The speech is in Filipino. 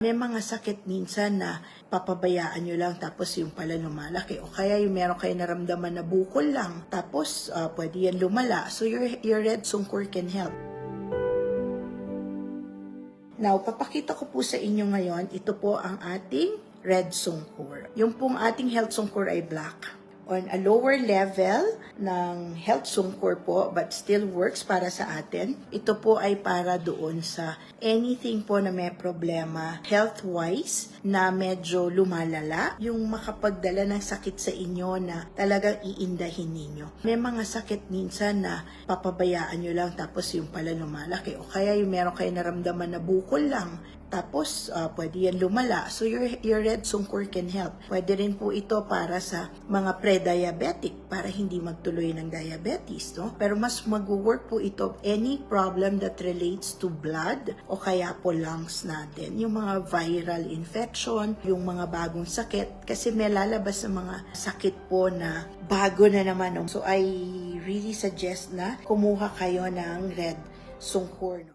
May mga sakit minsan na papabayaan nyo lang tapos yung pala lumalaki. O kaya yung meron kayo naramdaman na bukol lang tapos ah, pwede yan lumala. So your, your red sungkur can help. Now, papakita ko po sa inyo ngayon, ito po ang ating red sungkur. Yung pong ating health sungkur ay black. On a lower level ng health sungkur po, but still works para sa atin. Ito po ay para doon sa anything po na may problema health-wise na medyo lumalala. Yung makapagdala ng sakit sa inyo na talagang iindahin ninyo. May mga sakit minsan na papabayaan nyo lang tapos yung pala lumalaki. O kaya yung meron kayo naramdaman na bukol lang tapos, ah, pwede yan lumala. So, your, your red sungkur can help. Pwede rin po ito para sa mga pre-diabetic para hindi magtuloy ng diabetes, no? Pero mas mag-work po ito any problem that relates to blood o kaya po lungs natin. Yung mga viral infection, yung mga bagong sakit. Kasi may lalabas sa mga sakit po na bago na naman. no? So, I really suggest na kumuha kayo ng red sungkur. No?